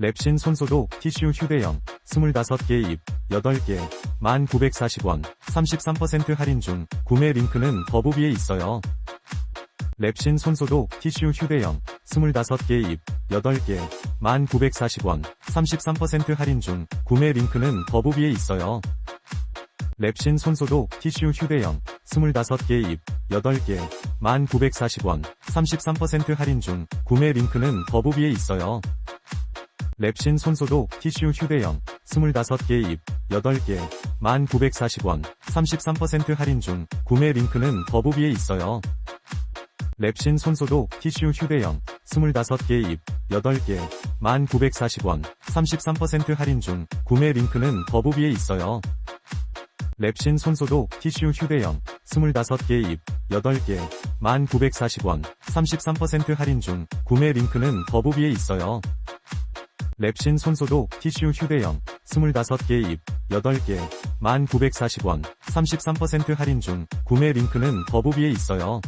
랩신 손소독 티슈 휴대용 25개 입 8개 1940원 33% 할인 중 구매 링크는 더보기에 있어요. 랩신 손소독 티슈 휴대용 25개 입 8개 1940원 33% 할인 중 구매 링크는 더보기에 있어요. 랩신 손소독 티슈 휴대용 25개 입 8개 1940원 33% 할인 중 구매 링크는 더보기에 있어요. 랩신 손소독 티슈 휴대용 25개 입 8개 1940원 33% 할인 중 구매 링크는 더보기에 있어요. 랩신 손소독 티슈 휴대용 25개 입 8개 1940원 33% 할인 중 구매 링크는 더보기에 있어요. 랩신 손소독 티슈 휴대용 25개 입 8개 1940원 33% 할인 중 구매 링크는 더보기에 있어요. 랩신 손소독 티슈 휴대용 25개 입 8개 1940원 33% 할인 중 구매 링크는 더보기에 있어요.